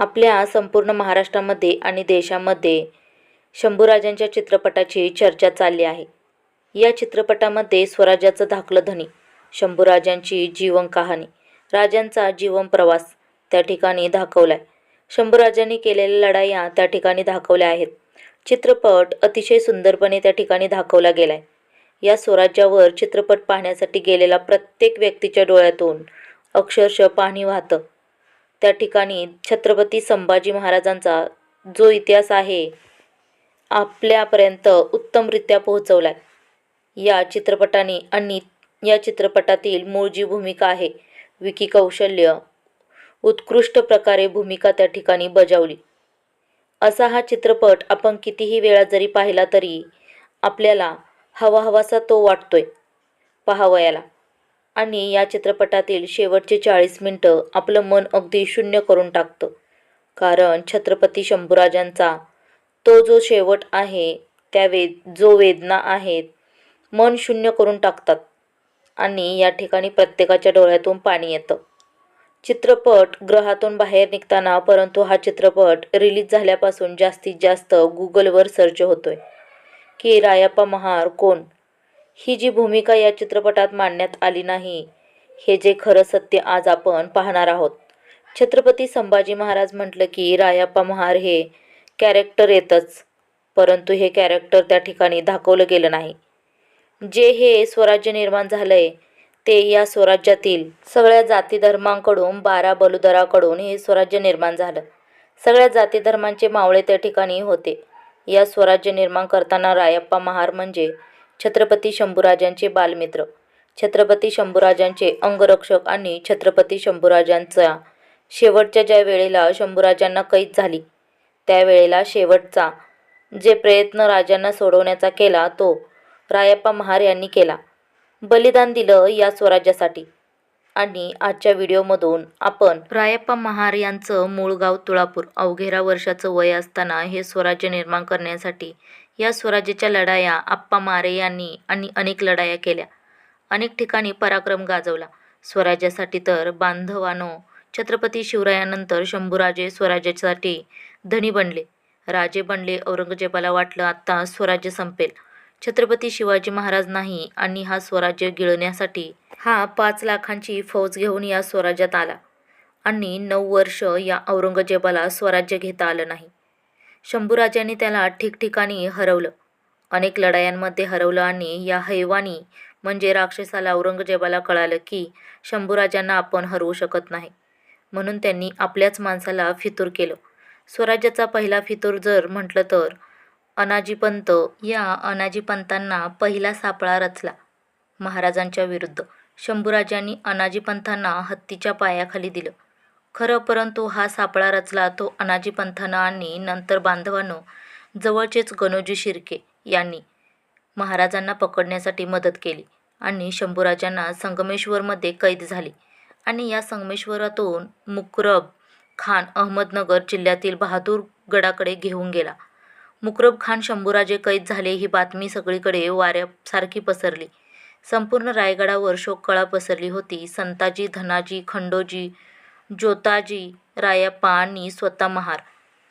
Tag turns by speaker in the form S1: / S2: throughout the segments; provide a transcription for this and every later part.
S1: आपल्या संपूर्ण महाराष्ट्रामध्ये आणि देशामध्ये शंभूराजांच्या चित्रपटाची चर्चा चालली आहे. या चित्रपटामध्ये स्वराज्याचं धाकलं धनी शंभूराजांची जीवन कहाणी राजांचा जीवन प्रवास त्या ठिकाणी दाखवला आहे शंभूराजांनी केलेल्या लढाया त्या ठिकाणी दाखवल्या आहेत. चित्रपट अतिशय सुंदरपणे त्या ठिकाणी दाखवला गेला आहे या स्वराज्यावर चित्रपट पाहण्यासाठी गेलेला प्रत्येक व्यक्तीच्या डोळ्यातून अक्षरशः पाणी वाहतं. त्या ठिकाणी छत्रपती संभाजी महाराजांचा जो इतिहास आहे आपल्यापर्यंत उत्तमरित्या पोहोचवला आहे या चित्रपटाने आणि या चित्रपटातील मूळ जी भूमिका आहे विकी कौशल्य उत्कृष्ट प्रकारे भूमिका त्या ठिकाणी बजावली. असा हा चित्रपट आपण कितीही वेळा जरी पाहिला तरी आपल्याला हवा हवासा तो वाटतोय पाहावयाला. आणि या चित्रपटातील शेवटचे चाळीस मिनटं आपलं मन अगदी शून्य करून टाकतं. कारण छत्रपती शंभूराजांचा तो जो शेवट आहे त्या वेद जो वेदना आहेत मन शून्य करून टाकतात. आणि या ठिकाणी प्रत्येकाच्या डोळ्यातून पाणी येतं. चित्रपट ग्रहातून बाहेर निघताना परंतु हा चित्रपट रिलीज झाल्यापासून जास्तीत जास्त गुगलवर सर्च होतोय. की रायाप्पा महार कोण? ही जी भूमिका या चित्रपटात मांडण्यात आली नाही हे जे खरं सत्य आज आपण पाहणार आहोत. छत्रपती संभाजी महाराज म्हटलं की रायाप्पा महार हे कॅरेक्टर येतच परंतु हे कॅरेक्टर त्या ठिकाणी दाखवलं गेलं नाही. जे हे स्वराज्य निर्माण झालंय ते या स्वराज्यातील सगळ्या जाती धर्मांकडून बारा बलुदराकडून हे स्वराज्य निर्माण झालं. सगळ्या जाती धर्मांचे मावळे त्या ठिकाणी होते. या स्वराज्य निर्माण करताना रायप्पा महार म्हणजे छत्रपती शंभूराजांचे बालमित्र छत्रपती शंभूराजांचे अंगरक्षक आणि छत्रपती शंभूराजांचा शेवटच्या ज्या वेळेला शंभूराजांना कैद झाली त्यावेळेला शेवटचा जे प्रयत्न राजांना सोडवण्याचा केला तो रायप्पा महार यांनी केला. बलिदान दिलं या स्वराज्यासाठी. आणि आजच्या व्हिडिओमधून आपण रायप्पा महार यांचं मूळ गाव तुळापूर अवघेरा वर्षाचं वय असताना हे स्वराज्य निर्माण करण्यासाठी या स्वराज्याच्या लढाया आप्पा मारे यांनी आणि अनेक लढाया केल्या. अनेक ठिकाणी पराक्रम गाजवला. स्वराज्यासाठी तर बांधवानो छत्रपती शिवरायानंतर शंभूराजे स्वराज्यासाठी धनी बनले. राजे बनले औरंगजेबाला वाटलं आत्ता स्वराज्य संपेल. छत्रपती शिवाजी महाराज नाही आणि हा स्वराज्य गिळण्यासाठी हा पाच लाखांची फौज घेऊन या स्वराज्यात आला. आणि नऊ वर्ष या औरंगजेबाला स्वराज्य घेता आलं नाही. शंभूराजांनी त्याला ठिकठिकाणी हरवलं. अनेक लढायांमध्ये हरवलं आणि या हैवानी म्हणजे राक्षसाला औरंगजेबाला कळालं की शंभूराजांना आपण हरवू शकत नाही. म्हणून त्यांनी आपल्याच माणसाला फितूर केलं. स्वराज्याचा पहिला फितूर जर म्हटलं तर अनाजीपंत या अनाजीपंतांना पहिला सापळा रचला. महाराजांच्या विरुद्ध शंभूराजांनी अनाजीपंथांना हत्तीच्या पायाखाली दिलं. खरं परंतु हा सापळा रचला तो अनाजीपंथानं आणि नंतर बांधवानं जवळचेच गणोजी शिर्के यांनी महाराजांना पकडण्यासाठी मदत केली आणि शंभूराजांना संगमेश्वरमध्ये कैद झाली आणि या संगमेश्वरातून मुकरब खान अहमदनगर जिल्ह्यातील बहादूरगडाकडे घेऊन गेला. मुकरब खान शंभूराजे कैद झाले ही बातमी सगळीकडे वाऱ्यासारखी पसरली. संपूर्ण रायगडावर शोककळा पसरली होती. संताजी धनाजी खंडोजी ज्योताजी रायप्पा आणि स्वतः महार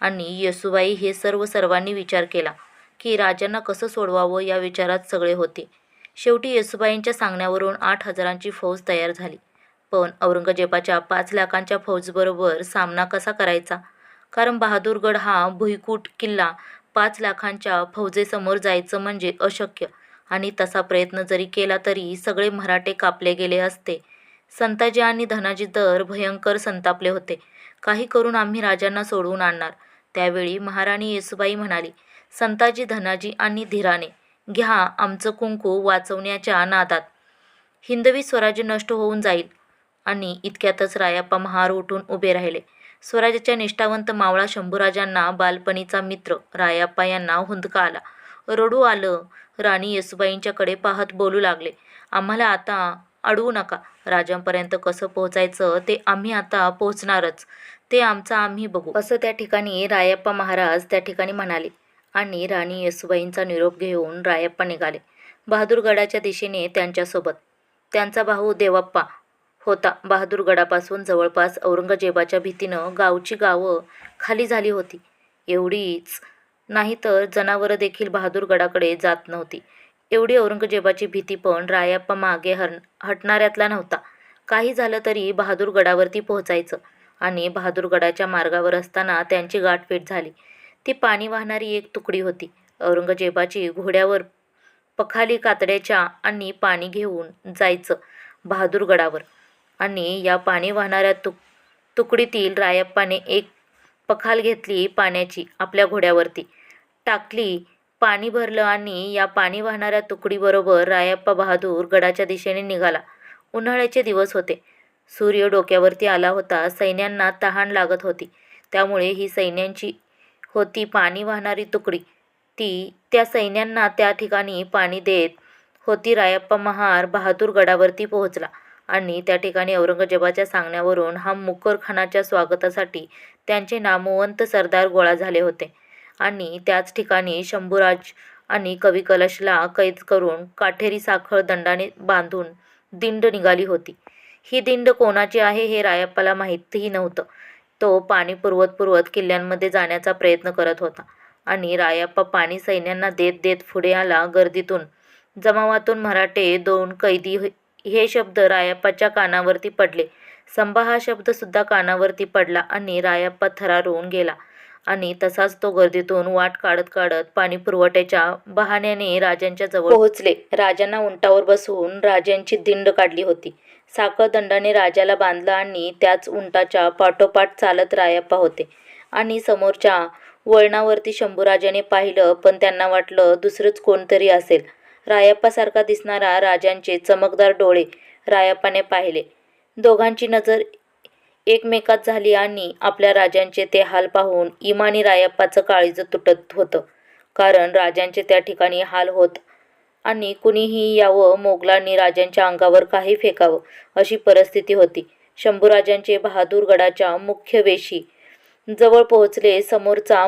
S1: आणि येसुबाई हे सर्व सर्वांनी विचार केला की राजांना कसं सोडवावं या विचारात सगळे होते. शेवटी येसुबाईंच्या सांगण्यावरून आठ हजारांची फौज तयार झाली. पण औरंगजेबाच्या पाच लाखांच्या फौजबरोबर सामना कसा करायचा? कारण बहादूरगड हा भुईकूट किल्ला पाच लाखांच्या फौजेसमोर जायचं म्हणजे अशक्य आणि तसा प्रयत्न जरी केला तरी सगळे मराठे कापले गेले असते. संताजी आणि धनाजी तर भयंकर संतापले होते. काही करून आम्ही राजांना सोडवून आणणार. त्यावेळी महाराणी येसुबाई म्हणाली संताजी धनाजी आणि धीराने घ्या आमचं कुंकू वाचवण्याच्या नादात. हिंदवी स्वराज्य नष्ट होऊन जाईल. आणि इतक्यातच रायाप्पा महार उठून उभे राहिले. स्वराज्याच्या निष्ठावंत मावळा शंभूराजांना बालपणीचा मित्र रायाप्पा यांना हुंदका आला. रडू आलं राणी येसुबाईंच्याकडे पाहत बोलू लागले आम्हाला आता अडवू नका. राजांपर्यंत कसं पोहोचायचं ते आम्ही आता पोहोचणारच. ते आमचं आम्ही बघू. असं त्या ठिकाणी रायप्पा महाराज त्या ठिकाणी म्हणाले आणि राणी येसुबाईंचा निरोप घेऊन रायप्पा निघाले. बहादूरगडाच्या दिशेने त्यांच्यासोबत. त्यांचा भाऊ देवप्पा होता. बहादूरगडापासून जवळपास औरंगजेबाच्या भीतीनं गावची गावं खाली झाली होती. एवढीच नाही तर जनावरं देखील बहादूरगडाकडे जात नव्हती. एवढी औरंगजेबाची भीती पण रायाप्पा मागे हर हटणाऱ्यातला नव्हता. काही झालं तरी बहादूरगडावरती पोहोचायचं आणि बहादूरगडाच्या मार्गावर असताना त्यांची गाठभेट झाली. ती पाणी वाहणारी एक तुकडी होती. औरंगजेबाची घोड्यावर पखाली कातड्याच्या आणि पाणी घेऊन जायचं बहादूरगडावर आणि या पाणी वाहणाऱ्या तुक तुकडीतील रायप्पाने एक पखाल घेतली पाण्याची आपल्या घोड्यावरती. टाकली पाणी भरलं आणि या पाणी वाहणाऱ्या तुकडीबरोबर रायप्पा बहादूर गडाच्या दिशेने निघाला. उन्हाळ्याचे दिवस होते. सूर्य डोक्यावरती आला होता. सैन्यांना तहान लागत होती. त्यामुळे ही सैन्यांची होती पाणी वाहणारी तुकडी. ती त्या सैन्यांना त्या ठिकाणी पाणी देत होती रायप्पा महार बहादूर गडावरती पोहोचला आणि त्या ठिकाणी औरंगजेबाच्या सांगण्यावरून हा मुकर खानाच्या स्वागतासाठी त्यांचे नामवंत सरदार गोळा झाले होते. आणि त्याच ठिकाणी शंभूराज आणि कवी कलशला कैद करून काठेरी साखळ दंडाने बांधून दिंड निघाली होती. ही दिंड कोणाची आहे हे रायप्पाला माहीतही नव्हतं. तो पाणी पुरवत पुरवत किल्ल्यांमध्ये जाण्याचा प्रयत्न करत होता आणि रायप्पा पाणी सैन्यांना देत देत पुढे आला गर्दीतून. जमावातून मराठे दोन कैदी हे- हे शब्द रायप्पाच्या कानावरती पडले. संभा हा शब्दसुद्धा कानावरती पडला आणि रायप्पा थरारून गेला. आणि तसाच तो गर्दीतून वाट काढत काढत पाणी पुरवठ्याच्या बहाण्याने राजांच्या जवळ पोहोचले. राजांना उंटावर बसवून राजांची दिंड काढली होती. साखळदंडाने राजाला बांधलं आणि त्याच उंटाच्या पाठोपाठ चालत रायप्पा होते. आणि समोरच्या वळणावरती शंभूराजाने पाहिलं पण त्यांना वाटलं दुसरंच कोणतरी असेल. रायाप्पासारखा दिसणारा राजांचे चमकदार डोळे रायाप्पाने पाहिले. दोघांची नजर एकमेकात झाली आणि आपल्या राजांचे ते हाल पाहून इमानी रायप्पाचं काळीज तुटत होतं. कारण राजांचे त्या ठिकाणी हाल होत आणि कुणीही यावं मोगलांनी राजांच्या अंगावर काही फेकावं अशी परिस्थिती होती. शंभूराजांचे बहादूरगडाच्या मुख्य वेशी जवळ पोहोचले समोरचा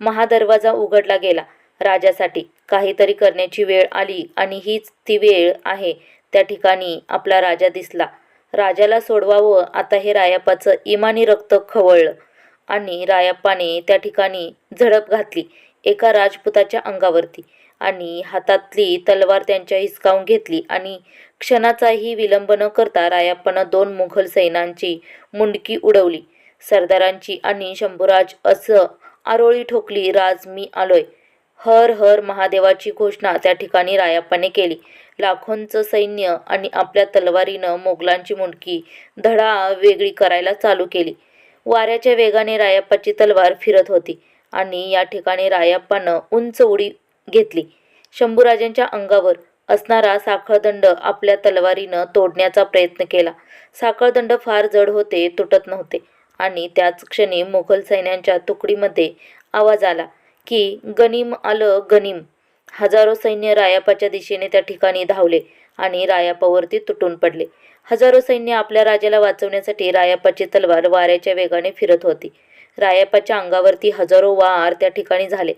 S1: महादरवाजा उघडला गेला राजासाठी. काहीतरी करण्याची वेळ आली आणि हीच ती वेळ आहे त्या ठिकाणी आपला राजा दिसला. राजाला सोडवावं. आता हे रायाप्पाचं इमानी रक्त खवळलं आणि रायाप्पाने त्या ठिकाणी झडप घातली एका राजपुताच्या अंगावरती आणि हातातली तलवार त्यांच्या हिसकावून घेतली आणि क्षणाचाही विलंब न करता रायाप्पानं दोन मुघल सैन्यांची मुंडकी उडवली. सरदारांची आणि शंभूराज असं आरोळी ठोकली राज मी आलोय. हर हर महादेवाची घोषणा त्या ठिकाणी रायप्पाने केली. लाखोंचं सैन्य आणि आपल्या तलवारीनं मोगलांची मुंडकी धडा वेगळी करायला चालू केली. वाऱ्याच्या वेगाने रायप्पाची तलवार फिरत होती आणि या ठिकाणी रायप्पानं उंच उडी घेतली. शंभूराजांच्या अंगावर असणारा साखळदंड आपल्या तलवारीनं तोडण्याचा प्रयत्न केला. साखळदंड फार जड होते तुटत नव्हते आणि त्याच क्षणी मुघल सैन्यांच्या तुकडीमध्ये आवाज आला. की गनिम आलं गनिम. हजारो सैन्य रायापाच्या दिशेने त्या ठिकाणी धावले आणि रायापावरती तुटून पडले. हजारो सैन्य आपल्या राजाला वाचवण्यासाठी रायापाची तलवार वाऱ्याच्या वेगाने फिरत होती. रायापाच्या अंगावरती हजारो वार त्या ठिकाणी झाले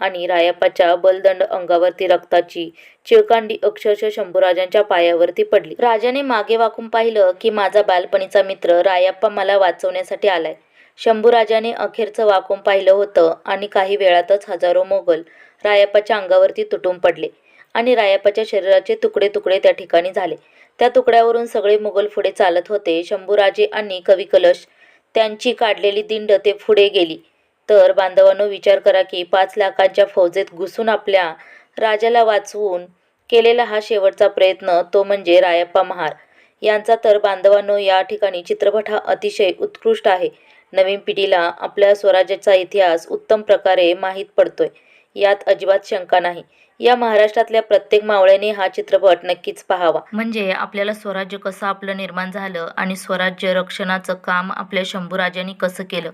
S1: आणि रायापाच्या बलदंड अंगावरती रक्ताची चिळकांडी अक्षरशः शंभूराजांच्या पायावरती पडली. राजाने मागे वाकून पाहिलं की माझा बालपणीचा मित्र रायाप्पा मला वाचवण्यासाठी आलाय. शंभूराजाने अखेरचं वाकून पाहिलं होतं आणि काही वेळातच हजारो मोगल रायाप्पाच्या अंगावरती तुटून पडले आणि रायाप्पाच्या शरीराचे तुकडे तुकडे त्या ठिकाणी झाले. त्या तुकड्यावरून सगळे मुघल पुढे चालत होते. शंभूराजे आणि कवी कलश त्यांची काढलेली दिंड ते पुढे गेली. तर बांधवांनो विचार करा की पाच लाखांच्या फौजेत घुसून आपल्या राजाला वाचवून केलेला हा शेवटचा प्रयत्न तो म्हणजे रायप्पा महार. यांचा तर बांधवांनो या ठिकाणी चित्रपट हा अतिशय उत्कृष्ट आहे. नवीन पिढीला आपल्या स्वराज्याचा इतिहास उत्तम प्रकारे माहीत पडतोय. यात अजिबात शंका नाही. या महाराष्ट्रातल्या प्रत्येक मावळ्याने हा चित्रपट नक्कीच पाहावा. म्हणजे आपल्याला स्वराज्य कसं आपलं निर्माण झालं आणि स्वराज्य रक्षणाचं काम आपल्या शंभूराजांनी कसं केलं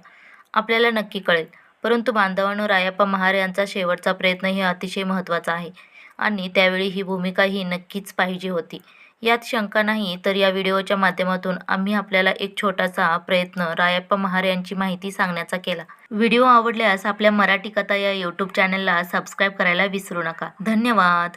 S1: आपल्याला नक्की कळेल. परंतु बांधवांनो रायाप्पा महार यांचा शेवटचा प्रयत्न हे अतिशय महत्त्वाचा आहे. आणि त्यावेळी ही भूमिका ही नक्कीच पाहिजे होती. यात शंका नाही तर या व्हिडिओच्या माध्यमातून आम्ही आपल्याला एक छोटासा प्रयत्न रायप्पा महार यांची माहिती सांगण्याचा केला. व्हिडिओ आवडल्यास आपल्या मराठी कथा या यूट्यूब चॅनलला सबस्क्राईब करायला विसरू नका. धन्यवाद!